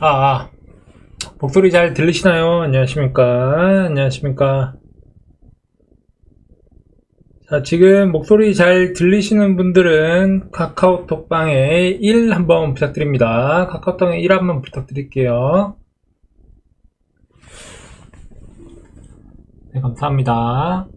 아, 아. 목소리 잘 들리시나요? 안녕하십니까? 안녕하십니까? 자, 지금 목소리 잘 들리시는 분들은 카카오톡방에 1 한번 부탁드립니다. 카카오톡에 1 한번 부탁드릴게요. 네, 감사합니다.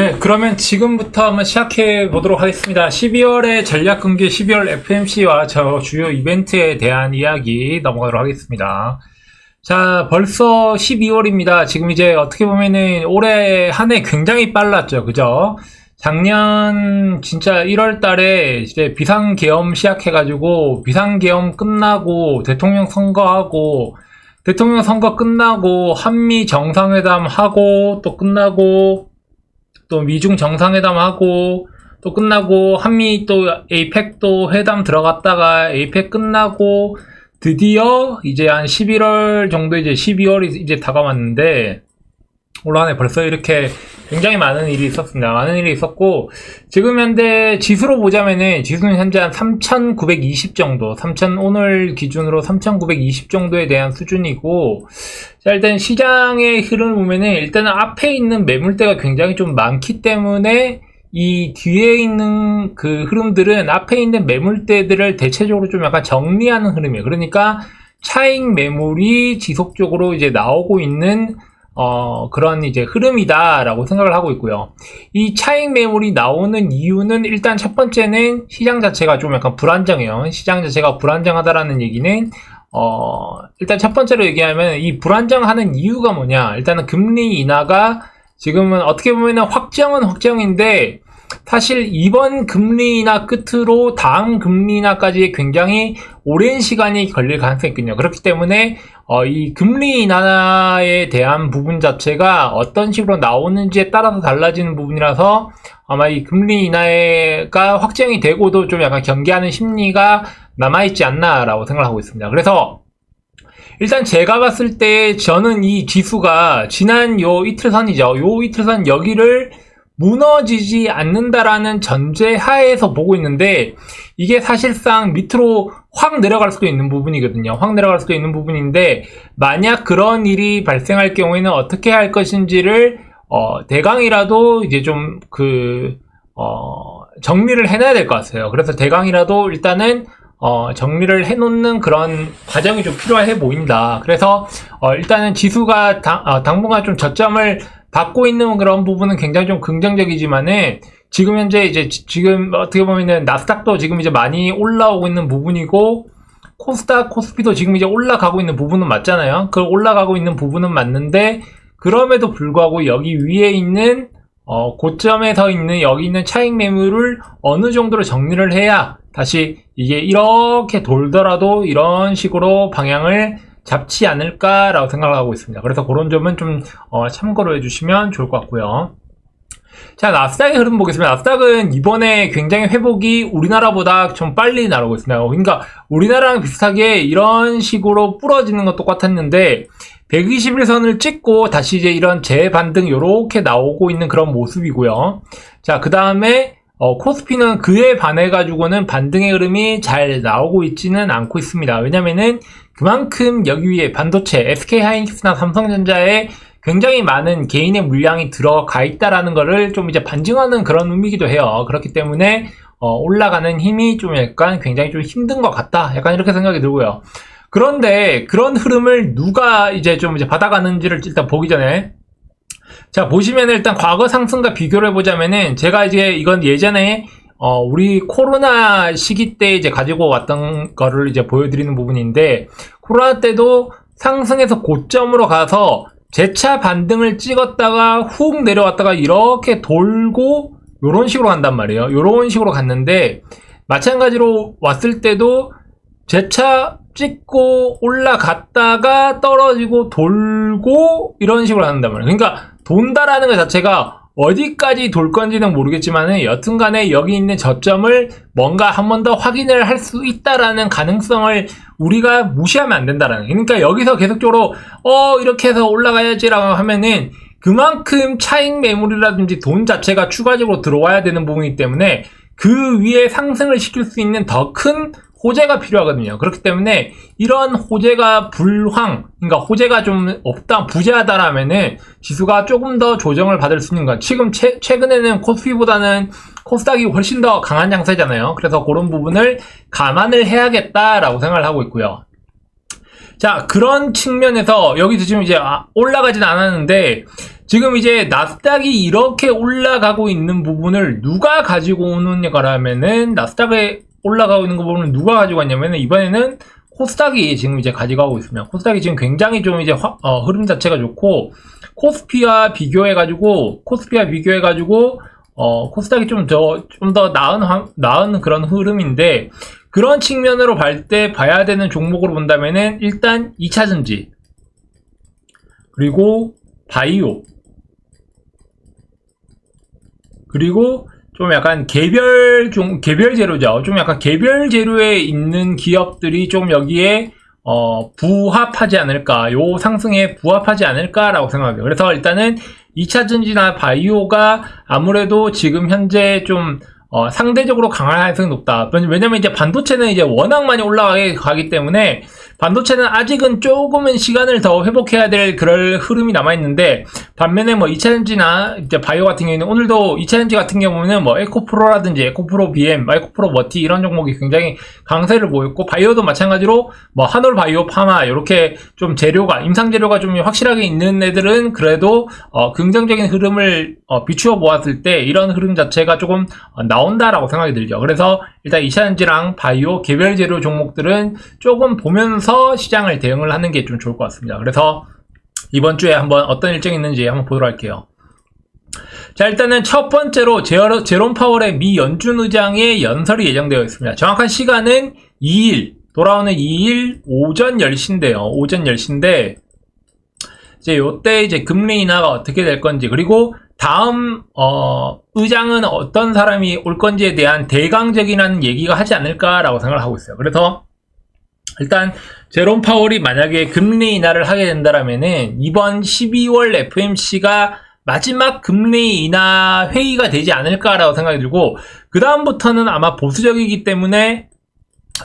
네, 그러면 지금부터 한번 시작해 보도록 하겠습니다. 12월의 전략 금기 12월 FMC와 저 주요 이벤트에 대한 이야기 넘어가도록 하겠습니다. 자, 벌써 12월입니다. 지금 이제 어떻게 보면은 올해 한 해 굉장히 빨랐죠. 그죠? 작년 진짜 1월 달에 이제 비상계엄 시작해가지고 비상계엄 끝나고 대통령 선거하고 대통령 선거 끝나고 한미 정상회담 하고 또 끝나고 또 미중 정상회담 하고 또 끝나고 한미 또 에이펙 또 회담 들어갔다가 에이펙 끝나고 드디어 이제 한 11월 정도 이제 12월이 이제 다가왔는데 올 한해 벌써 이렇게 굉장히 많은 일이 있었습니다. 많은 일이 있었고 지금 현재 지수로 보자면은 지수는 현재 한 3,920 정도, 3,000 오늘 기준으로 3,920 정도에 대한 수준이고 자 일단 시장의 흐름을 보면은 일단은 앞에 있는 매물대가 굉장히 좀 많기 때문에 이 뒤에 있는 그 흐름들은 앞에 있는 매물대들을 대체적으로 좀 약간 정리하는 흐름이에요. 그러니까 차익 매물이 지속적으로 이제 나오고 있는 어, 그런 이제 흐름이다라고 생각을 하고 있고요. 이 차익 매물이 나오는 이유는 일단 첫 번째는 시장 자체가 좀 약간 불안정해요. 시장 자체가 불안정하다라는 얘기는 어, 일단 첫 번째로 얘기하면 이 불안정하는 이유가 뭐냐? 일단은 금리 인하가 지금은 어떻게 보면은 확정은 확정인데 사실 이번 금리 인하 끝으로 다음 금리 인하까지 굉장히 오랜 시간이 걸릴 가능성이 있거든요. 그렇기 때문에 어, 이 금리 인하에 대한 부분 자체가 어떤 식으로 나오는지에 따라서 달라지는 부분이라서 아마 이 금리 인하가 확정이 되고도 좀 약간 경계하는 심리가 남아있지 않나라고 생각을 하고 있습니다. 그래서 일단 제가 봤을 때 저는 이 지수가 지난 요 이틀 선이죠. 요 이틀 선 여기를 무너지지 않는다라는 전제 하에서 보고 있는데 이게 사실상 밑으로 확 내려갈 수도 있는 부분이거든요. 확 내려갈 수도 있는 부분인데 만약 그런 일이 발생할 경우에는 어떻게 할 것인지를 어, 대강이라도 이제 좀그 어, 정리를 해놔야 될 것 같아요. 그래서 대강이라도 일단은 어, 정리를 해놓는 그런 과정이 좀 필요해 보인다. 그래서 어, 일단은 지수가 당, 어, 당분간 좀 저점을 받고 있는 그런 부분은 굉장히 좀 긍정적이지만은 지금 현재 이제 지- 지금 어떻게 보면은 나스닥도 지금 이제 많이 올라오고 있는 부분이고 코스닥, 코스피도 지금 이제 올라가고 있는 부분은 맞잖아요. 그 올라가고 있는 부분은 맞는데 그럼에도 불구하고 여기 위에 있는 어, 고점에 서 있는 여기 있는 차익 매물을 어느 정도로 정리를 해야 다시 이게 이렇게 돌더라도 이런 식으로 방향을 잡지 않을까라고 생각을 하고 있습니다. 그래서 그런 점은 좀 어, 참고로 해주시면 좋을 것 같고요. 자, 나스닥의 흐름 보겠습니다. 나스닥은 이번에 굉장히 회복이 우리나라보다 좀 빨리 나오고 있습니다. 그러니까 우리나라랑 비슷하게 이런 식으로 부러지는 건 똑같았는데 121선을 찍고 다시 이제 이런 재반등 이렇게 나오고 있는 그런 모습이고요. 자, 그 다음에 어, 코스피는 그에 반해 가지고는 반등의 흐름이 잘 나오고 있지는 않고 있습니다. 왜냐면은 그만큼 여기 위에 반도체, SK 하이닉스나 삼성전자에 굉장히 많은 개인의 물량이 들어가 있다라는 거를 좀 이제 반증하는 그런 의미기도 해요. 그렇기 때문에 어, 올라가는 힘이 좀 약간 굉장히 좀 힘든 것 같다. 약간 이렇게 생각이 들고요. 그런데 그런 흐름을 누가 이제 좀 이제 받아가는지를 일단 보기 전에 자 보시면 일단 과거 상승과 비교를 해보자면은 제가 이제 이건 예전에 어, 우리 코로나 시기 때 이제 가지고 왔던 거를 이제 보여드리는 부분인데 코로나 때도 상승해서 고점으로 가서 재차 반등을 찍었다가 훅 내려왔다가 이렇게 돌고 요런 식으로 간단 말이에요. 요런 식으로 갔는데 마찬가지로 왔을 때도 재차 찍고 올라갔다가 떨어지고 돌고 이런 식으로 한단 말이에요. 그러니까 돈다라는 것 자체가 어디까지 돌 건지는 모르겠지만은 여튼간에 여기 있는 저점을 뭔가 한 번 더 확인을 할 수 있다라는 가능성을 우리가 무시하면 안 된다라는. 그러니까 여기서 계속적으로 어 이렇게 해서 올라가야지라고 하면은 그만큼 차익 매물이라든지 돈 자체가 추가적으로 들어와야 되는 부분이기 때문에 그 위에 상승을 시킬 수 있는 더 큰 호재가 필요하거든요. 그렇기 때문에 이런 호재가 불황, 그러니까 호재가 좀 없다, 부재하다라면은 지수가 조금 더 조정을 받을 수 있는 건 지금 최, 최근에는 코스피보다는 코스닥이 훨씬 더 강한 양세잖아요. 그래서 그런 부분을 감안을 해야겠다라고 생각을 하고 있고요. 자, 그런 측면에서 여기서 지금 이제 아, 올라가진 않았는데 지금 이제 나스닥이 이렇게 올라가고 있는 부분을 누가 가지고 오느냐라면은 나스닥에 올라가고 있는 거 보면 누가 가지고 왔냐면은 이번에는 코스닥이 지금 이제 가져가고 있습니다. 코스닥이 지금 굉장히 좀 이제 화- 어, 흐름 자체가 좋고 코스피와 비교해 가지고 코스피와 비교해 가지고 어, 코스닥이 좀 더 좀 더 나은 황- 나은 그런 흐름인데 그런 측면으로 볼 때 봐야 되는 종목으로 본다면은 일단 2차 전지 그리고 바이오 그리고 좀 약간 개별 종 개별 재료죠. 좀 약간 개별 재료에 있는 기업들이 좀 여기에 어, 부합하지 않을까, 요 상승에 부합하지 않을까라고 생각해요. 그래서 일단은 2차 전지나 바이오가 아무래도 지금 현재 좀 어, 상대적으로 강할 가능성이 높다. 왜냐면 이제 반도체는 이제 워낙 많이 올라가게 가기 때문에 반도체는 아직은 조금은 시간을 더 회복해야 될 그럴 흐름이 남아있는데 반면에 뭐 2차전지나 이제 바이오 같은 경우에는 오늘도 2차전지 같은 경우는 뭐 에코프로라든지 에코프로 BM, 뭐 에코프로 머티 이런 종목이 굉장히 강세를 보였고 바이오도 마찬가지로 뭐 한올 바이오 파마 이렇게 좀 재료가 임상 재료가 좀 확실하게 있는 애들은 그래도 어, 긍정적인 흐름을 어, 비추어 보았을 때 이런 흐름 자체가 조금 어, 나 온다라고 생각이 들죠. 그래서 일단 2차전지랑 바이오 개별 재료 종목들은 조금 보면서 시장을 대응을 하는 게 좀 좋을 것 같습니다. 그래서 이번 주에 한번 어떤 일정이 있는지 한번 보도록 할게요. 자, 일단은 첫 번째로 제어, 제롬 파월의 미 연준 의장의 연설이 예정되어 있습니다. 정확한 시간은 2일, 돌아오는 2일 오전 10시인데요. 오전 10시인데, 이제 요때 이제 금리 인하가 어떻게 될 건지, 그리고 다음, 어, 의장은 어떤 사람이 올 건지에 대한 대강적인 얘기가 하지 않을까라고 생각을 하고 있어요. 그래서, 일단 제롬 파월이 만약에 금리 인하를 하게 된다라면은 이번 12월 FMC가 마지막 금리 인하 회의가 되지 않을까라고 생각이 들고 그 다음부터는 아마 보수적이기 때문에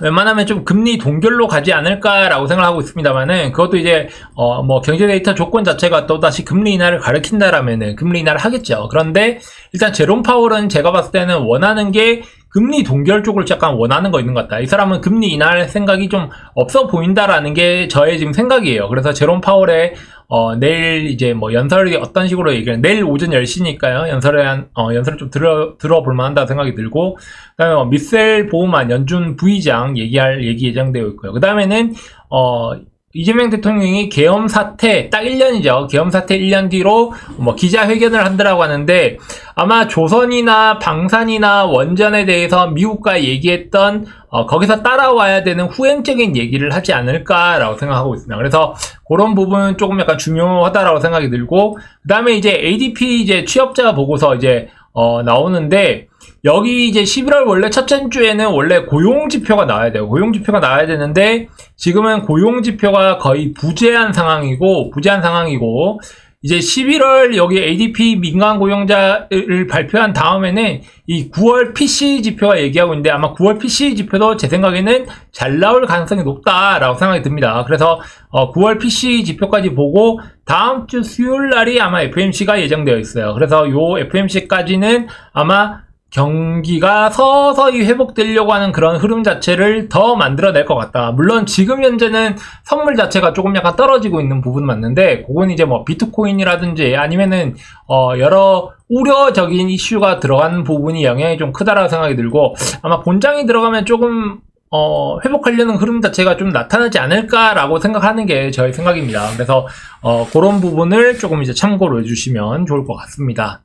웬만하면 좀 금리 동결로 가지 않을까라고 생각하고 있습니다만은 그것도 이제 어 뭐 경제 데이터 조건 자체가 또 다시 금리 인하를 가리킨다라면은 금리 인하를 하겠죠. 그런데 일단 제롬 파월은 제가 봤을 때는 원하는 게 금리 동결 쪽을 약간 원하는 거 있는 것 같다. 이 사람은 금리 인하할 생각이 좀 없어 보인다라는 게 저의 지금 생각이에요. 그래서 제롬 파월의 어, 내일 이제 뭐 연설이 어떤 식으로 얘기를, 내일 오전 10시니까요. 연설에 한, 어, 연설을 좀 들어, 들어볼 만하다 생각이 들고, 그 다음에 뭐 미셀 보우만 연준 부의장 얘기할 얘기 예정되어 있고요. 그 다음에는, 어, 이재명 대통령이 계엄 사태 딱 1년이죠. 계엄 사태 1년 뒤로 뭐 기자회견을 한다라고 하는데 아마 조선이나 방산이나 원전에 대해서 미국과 얘기했던 어, 거기서 따라와야 되는 후행적인 얘기를 하지 않을까라고 생각하고 있습니다. 그래서 그런 부분은 조금 약간 중요하다라고 생각이 들고 그다음에 이제 ADP 이제 취업자 보고서 이제 어, 나오는데 여기 이제 11월 원래 첫째 주에는 원래 고용 지표가 나와야 돼요. 고용 지표가 나와야 되는데 지금은 고용 지표가 거의 부재한 상황이고 부재한 상황이고 이제 11월 여기 ADP 민간 고용자를 발표한 다음에는 이 9월 PC 지표가 얘기하고 있는데 아마 9월 PC 지표도 제 생각에는 잘 나올 가능성이 높다라고 생각이 듭니다. 그래서 어 9월 PC 지표까지 보고 다음 주 수요일 날이 아마 FMC가 예정되어 있어요. 그래서 요 FMC까지는 아마 경기가 서서히 회복되려고 하는 그런 흐름 자체를 더 만들어낼 것 같다. 물론 지금 현재는 선물 자체가 조금 약간 떨어지고 있는 부분 맞는데, 그건 이제 뭐 비트코인이라든지 아니면은 어 여러 우려적인 이슈가 들어간 부분이 영향이 좀 크다라고 생각이 들고 아마 본장이 들어가면 조금 어, 회복하려는 흐름 자체가 좀 나타나지 않을까라고 생각하는 게 저의 생각입니다. 그래서 어, 그런 부분을 조금 이제 참고로 해주시면 좋을 것 같습니다.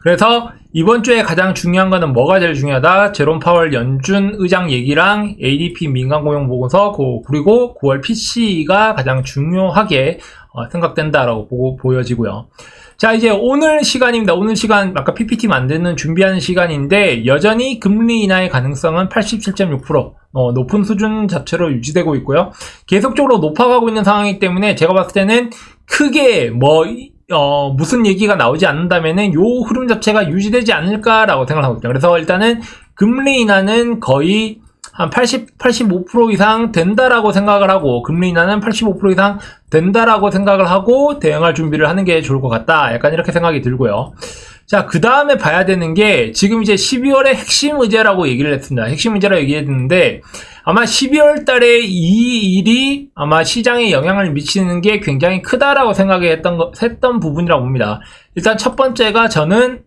그래서 이번 주에 가장 중요한 거는 뭐가 제일 중요하다? 제롬 파월 연준 의장 얘기랑 ADP 민간 고용 보고서 고- 그리고 9월 PC가 가장 중요하게 어, 생각된다라고 보고 보여지고요. 자 이제 오늘 시간입니다. 오늘 시간 아까 PPT 만드는 준비하는 시간인데 여전히 금리 인하의 가능성은 87.6% 어, 높은 수준 자체로 유지되고 있고요. 계속적으로 높아가고 있는 상황이기 때문에 제가 봤을 때는 크게 뭐 어, 무슨 얘기가 나오지 않는다면은 요 흐름 자체가 유지되지 않을까라고 생각하고 있죠. 그래서 일단은 금리 인하는 거의 한 80, 85% 이상 된다라고 생각을 하고 금리 인하는 85% 이상 된다라고 생각을 하고 대응할 준비를 하는 게 좋을 것 같다. 약간 이렇게 생각이 들고요. 자, 그 다음에 봐야 되는 게 지금 이제 12월의 핵심 의제라고 얘기를 했습니다. 핵심 의제라고 얘기했는데 아마 12월 달에 이 일이 아마 시장에 영향을 미치는 게 굉장히 크다라고 생각했던 거, 했던 부분이라고 봅니다. 일단 첫 번째가 저는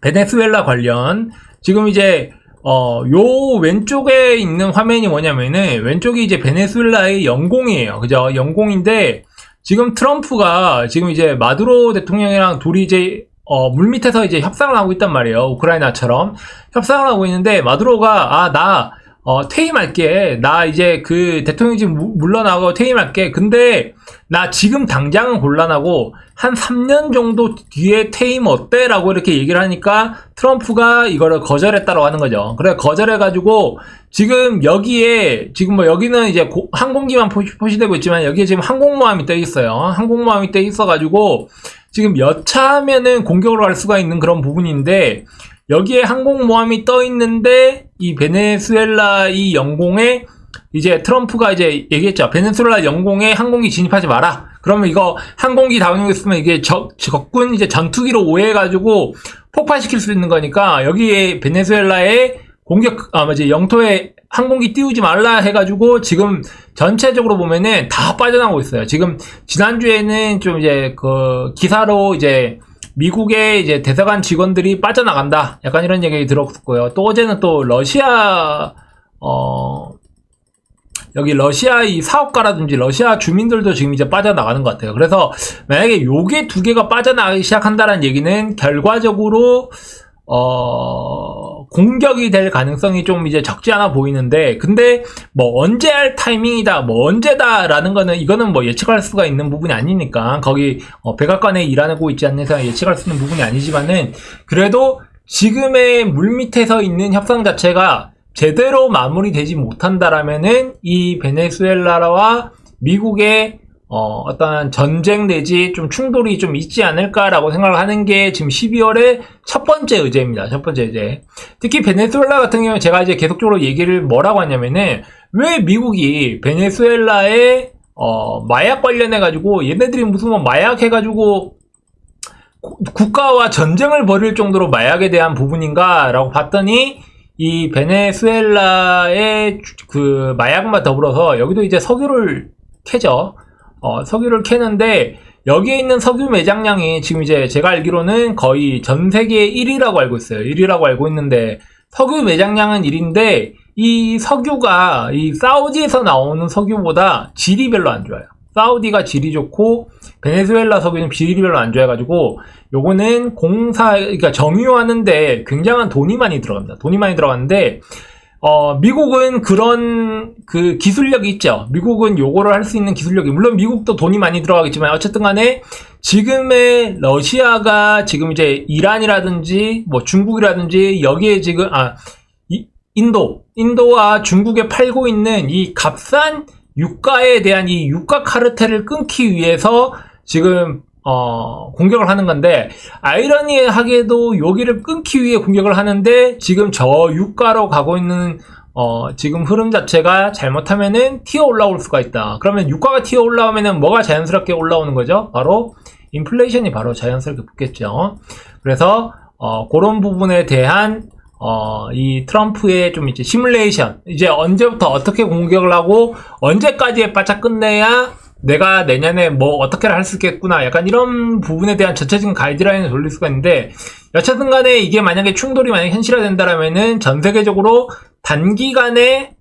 베네수엘라 관련 지금 이제 어, 요 왼쪽에 있는 화면이 뭐냐면은 왼쪽이 이제 베네수엘라의 영공이에요. 그죠? 영공인데 지금 트럼프가 지금 이제 마두로 대통령이랑 둘이 이제 어, 물밑에서 이제 협상을 하고 있단 말이에요. 우크라이나처럼 협상을 하고 있는데 마두로가 아, 나 어, 퇴임할게. 나 이제 그 무- 물러나고 퇴임할게. 근데 나 지금 당장은 곤란하고 한 3년 정도 뒤에 퇴임 어때? 라고 이렇게 얘기를 하니까 트럼프가 이거를 거절했다고 하는 거죠. 그래 거절해가지고 지금 여기에 지금 뭐 여기는 이제 고- 항공기만 표시, 표시되고 있지만 여기에 지금 항공모함이 떠 있어요. 항공모함이 떠 있어가지고 지금 여차하면은 공격을 할 수가 있는 그런 부분인데 여기에 항공모함이 떠 있는데 이 베네수엘라 이 영공에 이제 트럼프가 이제 얘기했죠. 베네수엘라 영공에 항공기 진입하지 마라. 그러면 이거 항공기 다운고 있으면 이게 적, 적군 이제 전투기로 오해해가지고 폭발시킬 수 있는 거니까 여기에 베네수엘라에 공격, 아, 맞지. 영토에 항공기 띄우지 말라 해가지고 지금 전체적으로 보면은 다 빠져나오고 있어요. 지금 지난주에는 좀 이제 그 기사로 이제 미국의 이제 대사관 직원들이 빠져나간다. 약간 이런 얘기 들었고요. 또 어제는 또 러시아, 어, 여기 러시아 이 사업가라든지 러시아 주민들도 지금 이제 빠져나가는 것 같아요. 그래서 만약에 요게 두 개가 빠져나가기 시작한다는 얘기는 결과적으로 어, 공격이 될 가능성이 좀 이제 적지 않아 보이는데, 근데 뭐 언제 할 타이밍이다, 뭐 언제다라는 거는 이거는 뭐 예측할 수가 있는 부분이 아니니까, 거기 어, 백악관에 일하고 있지 않는 이상 예측할 수 있는 부분이 아니지만은, 그래도 지금의 물 밑에서 있는 협상 자체가 제대로 마무리되지 못한다라면은 이 베네수엘라와 미국의 어, 어떤 전쟁 내지 좀 충돌이 좀 있지 않을까라고 생각을 하는 게 지금 12월의 첫 번째 의제입니다. 첫 번째 의제. 특히 베네수엘라 같은 경우는 제가 이제 계속적으로 얘기를 뭐라고 하냐면은 왜 미국이 베네수엘라에 어, 마약 관련해 가지고 얘네들이 무슨 뭐 마약 해 가지고 구- 국가와 전쟁을 벌일 정도로 마약에 대한 부분인가라고 봤더니 이 베네수엘라의 주- 그 마약과 더불어서 여기도 이제 석유를 캐죠. 어, 석유를 캐는데 여기에 있는 석유 매장량이 지금 이제 제가 알기로는 거의 전 세계 1위라고 알고 있어요. 1위라고 알고 있는데 석유 매장량은 1인데 이 석유가 이 사우디에서 나오는 석유보다 질이 별로 안 좋아요. 사우디가 질이 좋고 베네수엘라 석유는 질이 별로 안 좋아해가지고 요거는 공사 그러니까 정유하는데 굉장한 돈이 많이 들어갑니다. 돈이 많이 들어가는데 어, 미국은 그런 그 기술력이 있죠. 미국은 요거를 할 수 있는 기술력이 물론 미국도 돈이 많이 들어가겠지만 어쨌든 간에 지금의 러시아가 지금 이제 이란이라든지 뭐 중국이라든지 여기에 지금 아 이- 인도 인도와 중국에 팔고 있는 이 값싼 유가에 대한 이 유가 카르텔을 끊기 위해서 지금 어, 공격을 하는 건데 아이러니하게도 여기를 끊기 위해 공격을 하는데 지금 저 유가로 가고 있는 어, 지금 흐름 자체가 잘못하면은 튀어 올라올 수가 있다. 그러면 유가가 튀어 올라오면은 뭐가 자연스럽게 올라오는 거죠? 바로 인플레이션이 바로 자연스럽게 붙겠죠. 그래서 어, 그런 부분에 대한 어, 이 트럼프의 좀 이제 시뮬레이션 이제 언제부터 어떻게 공격을 하고 언제까지에 바짝 끝내야 내가 내년에 뭐 어떻게 할 수 있겠구나 약간 이런 부분에 대한 전체적인 가이드라인을 돌릴 수가 있는데 여차든 간에 이게 만약에 충돌이 만약에 현실화 된다라면은 전 세계적으로 단기간에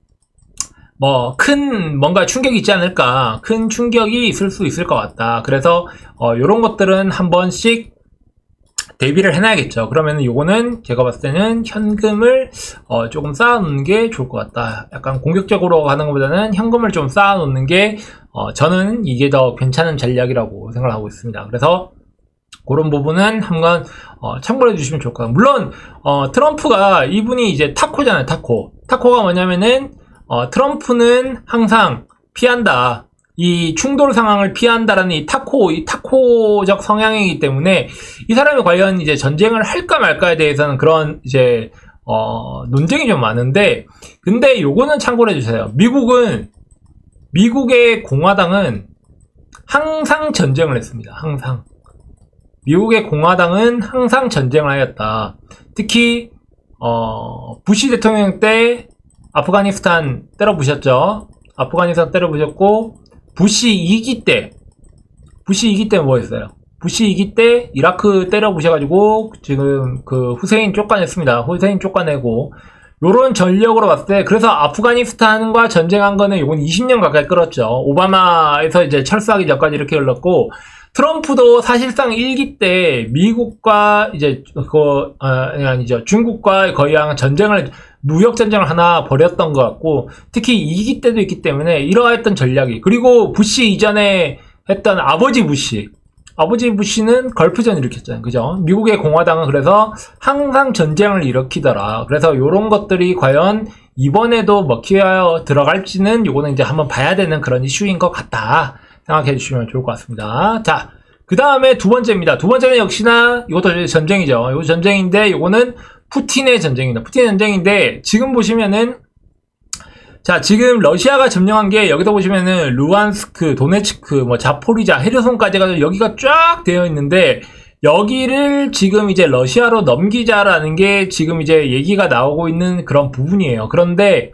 뭐 큰 뭔가 충격이 있지 않을까 큰 충격이 있을 수 있을 것 같다 그래서 어 요런 것들은 한 번씩 대비를 해놔야겠죠. 그러면 요거는 제가 봤을 때는 현금을 어, 조금 쌓아놓는 게 좋을 것 같다. 약간 공격적으로 가는 것보다는 현금을 좀 쌓아놓는 게 어, 저는 이게 더 괜찮은 전략이라고 생각을 하고 있습니다. 그래서 그런 부분은 한번 어, 참고해 주시면 좋을 것 같아요. 물론 어, 트럼프가 이분이 이제 타코잖아요. 타코. 타코가 뭐냐면은 어, 트럼프는 항상 피한다. 이 충돌 상황을 피한다라는 이 타코, 이 타코적 성향이기 때문에 이 사람이 과연 이제 전쟁을 할까 말까에 대해서는 그런 이제 어, 논쟁이 좀 많은데 근데 요거는 참고로 해주세요. 미국은 미국의 공화당은 항상 전쟁을 했습니다. 항상 미국의 공화당은 항상 전쟁을 하였다. 특히 어, 부시 대통령 때 아프가니스탄 때려 부셨죠. 아프가니스탄 때려 부셨고 부시 2기 때 부시 2기 때뭐 했어요? 부시 2기 때 이라크 때려 부셔가지고 지금 그 후세인 쫓아냈습니다. 후세인 쫓아내고 요런 전력으로 봤을 때 그래서 아프가니스탄과 전쟁한 거는 요건 20년 가까이 끌었죠. 오바마에서 이제 철수하기 전까지 이렇게 흘렀고 트럼프도 사실상 1기 때 미국과 이제 그 어, 아니죠 중국과 거의 한 전쟁을 무역 전쟁을 하나 벌였던 것 같고 특히 2기 때도 있기 때문에 이러했던 전략이 그리고 부시 이전에 했던 아버지 부시 아버지 부시는 걸프전 일으켰잖아요. 그죠? 미국의 공화당은 그래서 항상 전쟁을 일으키더라. 그래서 이런 것들이 과연 이번에도 먹히어 들어갈지는 요거는 이제 한번 봐야 되는 그런 이슈인 것 같다. 생각해 주시면 좋을 것 같습니다. 자, 그 다음에 두 번째입니다. 두 번째는 역시나 이것도 전쟁이죠. 이거 전쟁인데 이거는 푸틴의 전쟁입니다. 푸틴의 전쟁인데 지금 보시면은 자, 지금 러시아가 점령한 게 여기다 보시면은 루안스크, 도네츠크, 뭐 자포리자, 헤르손까지 가지고 여기가 쫙 되어 있는데 여기를 지금 이제 러시아로 넘기자라는 게 지금 이제 얘기가 나오고 있는 그런 부분이에요. 그런데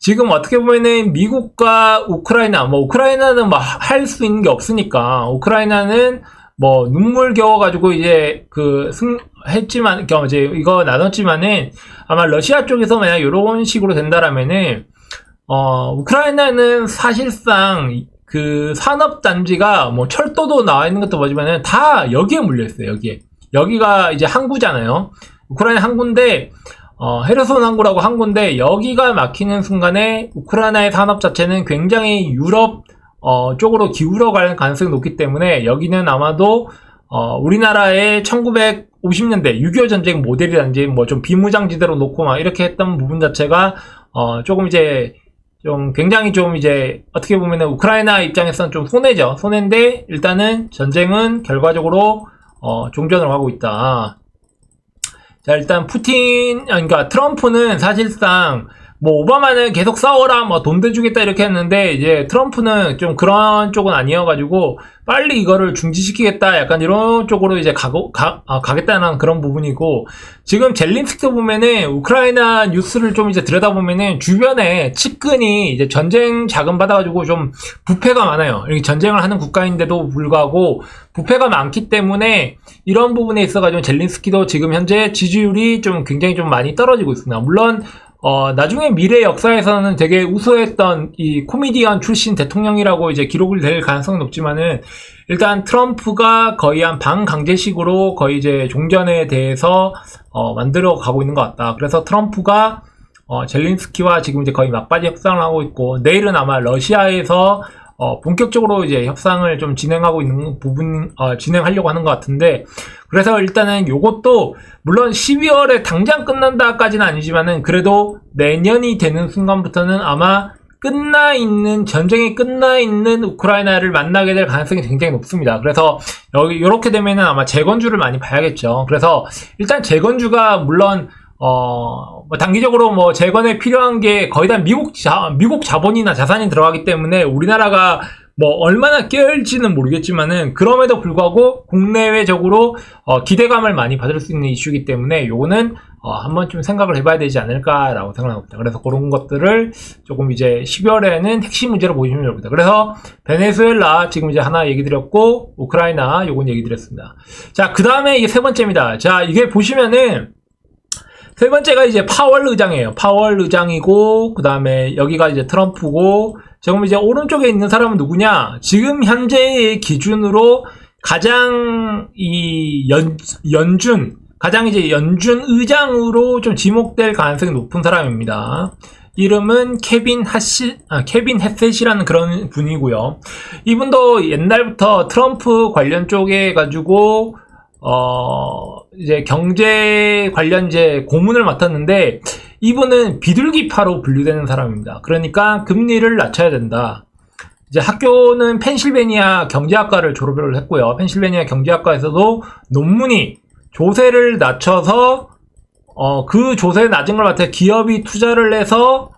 지금 어떻게 보면은 미국과 우크라이나, 뭐 우크라이나는 뭐할수 있는 게 없으니까 우크라이나는 뭐 눈물 겨워가지고 이제 그 승, 했지만, 겨 이제 이거 나눴지만은 아마 러시아 쪽에서 만약 이런 식으로 된다라면은 어, 우크라이나는 사실상 그 산업 단지가 뭐 철도도 나와 있는 것도 뭐지만은 다 여기에 물려 있어요, 여기에. 여기가 이제 항구잖아요. 우크라이나 항구인데, 어, 헤르손 항구라고 항구인데, 여기가 막히는 순간에 우크라이나의 산업 자체는 굉장히 유럽, 어, 쪽으로 기울어 갈 가능성이 높기 때문에 여기는 아마도, 어, 우리나라의 1950년대 6.25 전쟁 모델이라든지 뭐 좀 비무장지대로 놓고 막 이렇게 했던 부분 자체가, 어, 조금 이제 좀 굉장히 좀 이제 어떻게 보면 우크라이나 입장에서는 좀 손해죠. 손해인데 일단은 전쟁은 결과적으로 어, 종전으로 가고 있다. 자 일단 푸틴 그러니까 트럼프는 사실상 뭐 오바마는 계속 싸워라 뭐 돈 대주겠다 이렇게 했는데 이제 트럼프는 좀 그런 쪽은 아니어가지고 빨리 이거를 중지시키겠다 약간 이런 쪽으로 이제 가고 가, 아, 가겠다는 그런 부분이고 지금 젤린스키도 보면은 우크라이나 뉴스를 좀 이제 들여다보면은 주변에 측근이 이제 전쟁 자금 받아가지고 좀 부패가 많아요. 이렇게 전쟁을 하는 국가인데도 불구하고 부패가 많기 때문에 이런 부분에 있어가지고 젤린스키도 지금 현재 지지율이 좀 굉장히 좀 많이 떨어지고 있습니다. 물론 어, 나중에 미래 역사에서는 되게 우수했던 이 코미디언 출신 대통령이라고 이제 기록을 낼 가능성이 높지만은 일단 트럼프가 거의 한 반강제식으로 거의 이제 종전에 대해서 어, 만들어 가고 있는 것 같다. 그래서 트럼프가 어, 젤린스키와 지금 이제 거의 막바지 협상을 하고 있고 내일은 아마 러시아에서 어, 본격적으로 이제 협상을 좀 진행하고 있는 부분, 어, 진행하려고 하는 것 같은데, 그래서 일단은 요것도, 물론 12월에 당장 끝난다까지는 아니지만은, 그래도 내년이 되는 순간부터는 아마 끝나 있는, 전쟁이 끝나 있는 우크라이나를 만나게 될 가능성이 굉장히 높습니다. 그래서 여기, 요렇게 되면은 아마 재건주를 많이 봐야겠죠. 그래서 일단 재건주가 물론 어, 뭐 단기적으로 뭐 재건에 필요한 게 거의 다 미국 자, 미국 자본이나 자산이 들어가기 때문에 우리나라가 뭐 얼마나 깨을지는 모르겠지만은 그럼에도 불구하고 국내외적으로 어, 기대감을 많이 받을 수 있는 이슈이기 때문에 요거는 어, 한번 좀 생각을 해봐야 되지 않을까라고 생각합니다. 그래서 그런 것들을 조금 이제 12월에는 핵심 문제로 보시면 됩니다. 그래서 베네수엘라 지금 이제 하나 얘기 드렸고 우크라이나 요건 얘기 드렸습니다. 자, 그 다음에 이게 세 번째입니다. 자, 이게 보시면은 세 번째가 이제 파월 의장이에요. 파월 의장이고 그 다음에 여기가 이제 트럼프고 지금 이제 오른쪽에 있는 사람은 누구냐? 지금 현재의 기준으로 가장 이 연, 연준 가장 이제 연준 의장으로 좀 지목될 가능성이 높은 사람입니다. 이름은 케빈 하시, 아, 케빈 헤셋이라는 그런 분이고요. 이분도 옛날부터 트럼프 관련 쪽에 가지고 어 이제 경제 관련 이제 고문을 맡았는데 이분은 비둘기파로 분류되는 사람입니다. 그러니까 금리를 낮춰야 된다. 이제 학교는 펜실베니아 경제학과를 졸업을 했고요. 펜실베니아 경제학과에서도 논문이 조세를 낮춰서 어, 그 조세 낮은 걸 맡아 기업이 투자를 해서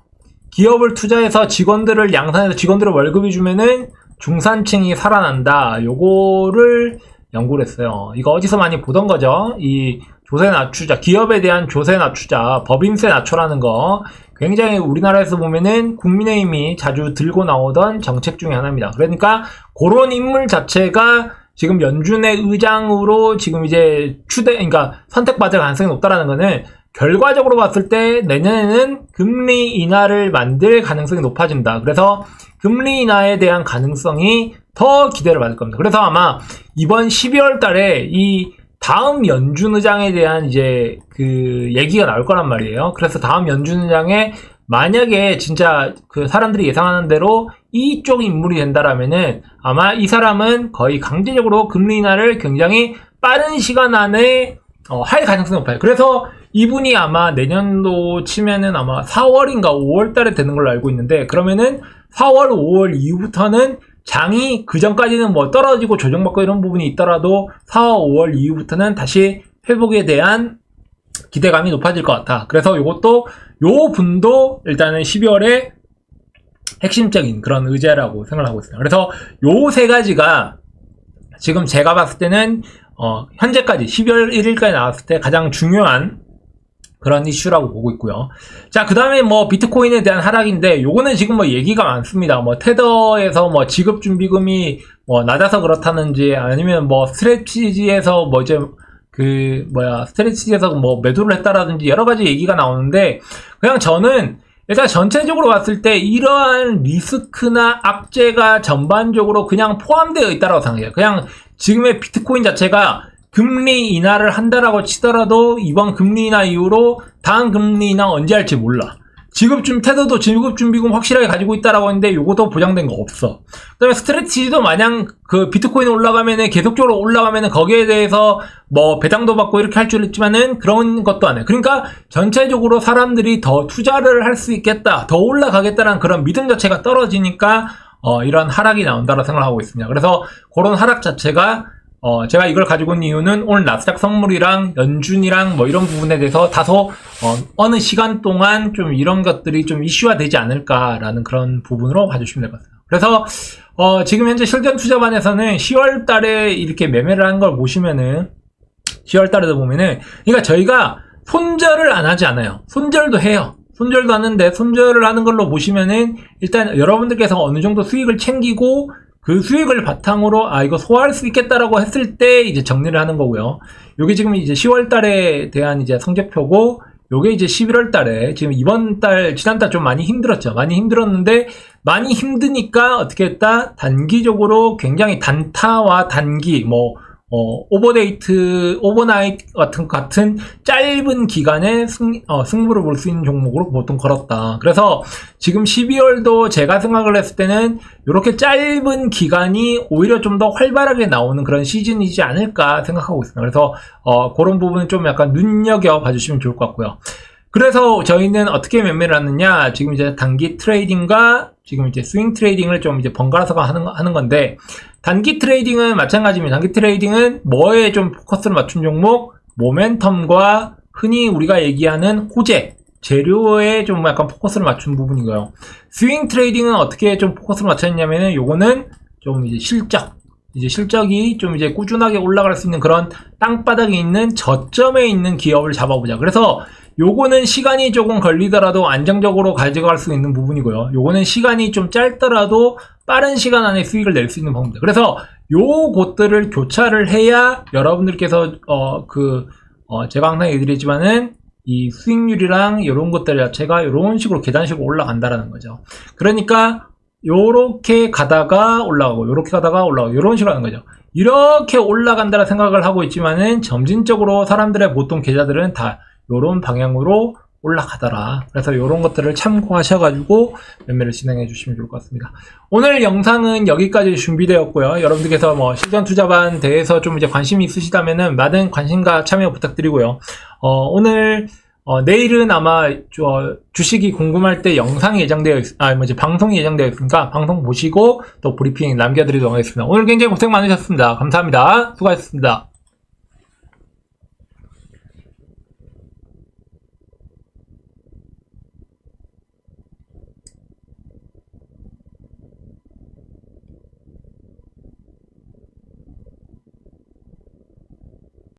기업을 투자해서 직원들을 양산해서 직원들을 월급이 주면은 중산층이 살아난다. 요거를 연구를 했어요. 이거 어디서 많이 보던 거죠? 이 조세 낮추자, 기업에 대한 조세 낮추자, 법인세 낮춰라는 거 굉장히 우리나라에서 보면은 국민의힘이 자주 들고 나오던 정책 중에 하나입니다. 그러니까 그런 인물 자체가 지금 연준의 의장으로 지금 이제 추대, 그러니까 선택받을 가능성이 높다라는 거는 결과적으로 봤을 때 내년에는 금리 인하를 만들 가능성이 높아진다. 그래서 금리 인하에 대한 가능성이 더 기대를 받을 겁니다. 그래서 아마 이번 12월 달에 이 다음 연준 의장에 대한 이제 그 얘기가 나올 거란 말이에요. 그래서 다음 연준 의장에 만약에 진짜 그 사람들이 예상하는 대로 이쪽 인물이 된다라면은 아마 이 사람은 거의 강제적으로 금리 인하를 굉장히 빠른 시간 안에 어, 할 가능성이 높아요. 그래서 이분이 아마 내년도 치면은 아마 4월인가 5월 달에 되는 걸로 알고 있는데 그러면은 4월, 5월 이후부터는 장이 그 전까지는 뭐 떨어지고 조정받고 이런 부분이 있더라도 4월, 5월 이후부터는 다시 회복에 대한 기대감이 높아질 것 같아. 그래서 이것도 요 분도 일단은 12월에 핵심적인 그런 의제라고 생각을 하고 있어요. 그래서 요 세 가지가 지금 제가 봤을 때는 어, 현재까지 12월 1일까지 나왔을 때 가장 중요한 그런 이슈라고 보고 있고요. 자, 그 다음에 뭐 비트코인에 대한 하락인데 요거는 지금 뭐 얘기가 많습니다. 뭐 테더에서 뭐 지급 준비금이 뭐 낮아서 그렇다는지 아니면 뭐 스트레치지에서 뭐 이제 그 뭐야 스트레치지에서 뭐 매도를 했다라든지 여러 가지 얘기가 나오는데 그냥 저는 일단 전체적으로 봤을 때 이러한 리스크나 악재가 전반적으로 그냥 포함되어 있다고 생각해요. 그냥 지금의 비트코인 자체가 금리 인하를 한다라고 치더라도 이번 금리 인하 이후로 다음 금리 인하 언제 할지 몰라. 지급준 테더도 지급준비금 확실하게 가지고 있다라고 했는데 이것도 보장된 거 없어. 그다음에 스트레치도 마냥 그 비트코인 올라가면은 계속적으로 올라가면은 거기에 대해서 뭐 배당도 받고 이렇게 할 줄 있지만은 그런 것도 안 해. 그러니까 전체적으로 사람들이 더 투자를 할 수 있겠다, 더 올라가겠다는 그런 믿음 자체가 떨어지니까 어, 이런 하락이 나온다고 생각하고 있습니다. 그래서 그런 하락 자체가 어, 제가 이걸 가지고 있는 이유는 오늘 나스닥 선물이랑 연준이랑 뭐 이런 부분에 대해서 다소 어, 느 시간 동안 좀 이런 것들이 좀 이슈화 되지 않을까라는 그런 부분으로 봐주시면 될 것 같아요. 그래서 어, 지금 현재 실전 투자반에서는 10월 달에 이렇게 매매를 한 걸 보시면은 10월 달에도 보면은 그러니까 저희가 손절을 안 하지 않아요. 손절도 해요. 손절도 하는데 손절을 하는 걸로 보시면은 일단 여러분들께서 어느 정도 수익을 챙기고 그 수익을 바탕으로 아 이거 소화할 수 있겠다라고 했을 때 이제 정리를 하는 거고요. 요게 지금 이제 10월 달에 대한 이제 성적표고 요게 이제 11월 달에 지금 이번 달 지난 달 좀 많이 힘들었죠. 많이 힘들었는데 많이 힘드니까 어떻게 했다? 단기적으로 굉장히 단타와 단기 뭐 어, 오버데이트, 오버나잇 같은, 같은 짧은 기간에 승, 어, 승부를 볼 수 있는 종목으로 보통 걸었다. 그래서 지금 12월도 제가 생각을 했을 때는 이렇게 짧은 기간이 오히려 좀 더 활발하게 나오는 그런 시즌이지 않을까 생각하고 있습니다. 그래서, 어, 그런 부분은 좀 약간 눈여겨 봐 주시면 좋을 것 같고요. 그래서 저희는 어떻게 매매를 하느냐, 지금 이제 단기 트레이딩과 지금 이제 스윙 트레이딩을 좀 이제 번갈아서 하는, 하는 건데, 단기 트레이딩은 마찬가지입니다. 단기 트레이딩은 뭐에 좀 포커스를 맞춘 종목, 모멘텀과 흔히 우리가 얘기하는 호재, 재료에 좀 약간 포커스를 맞춘 부분이고요. 스윙 트레이딩은 어떻게 좀 포커스를 맞췄냐면은 요거는 좀 이제 실적, 이제 실적이 좀 이제 꾸준하게 올라갈 수 있는 그런 땅바닥에 있는 저점에 있는 기업을 잡아보자. 그래서 요거는 시간이 조금 걸리더라도 안정적으로 가져갈 수 있는 부분이고요. 요거는 시간이 좀 짧더라도 빠른 시간 안에 수익을 낼 수 있는 방법입니다. 그래서 요 곳들을 교차를 해야 여러분들께서 어 그 어 제가 항상 얘기드리지만은 이 수익률이랑 이런 것들 자체가 이런 식으로 계단식으로 올라간다라는 거죠. 그러니까 요렇게 가다가 올라가고 요렇게 가다가 올라가고 이런 식으로 하는 거죠. 이렇게 올라간다라 생각을 하고 있지만은 점진적으로 사람들의 보통 계좌들은 다 요런 방향으로 올라가더라. 그래서 요런 것들을 참고하셔가지고 매매를 진행해 주시면 좋을 것 같습니다. 오늘 영상은 여기까지 준비되었고요. 여러분들께서 뭐 실전 투자반 대해서 좀 이제 관심이 있으시다면은 많은 관심과 참여 부탁드리고요. 어, 오늘 어, 내일은 아마 저 주식이 궁금할 때 영상이 예정되어 있, 아, 뭐지 방송이 예정되어 있으니까 방송 보시고 또 브리핑 남겨드리도록 하겠습니다. 오늘 굉장히 고생 많으셨습니다. 감사합니다. 수고하셨습니다.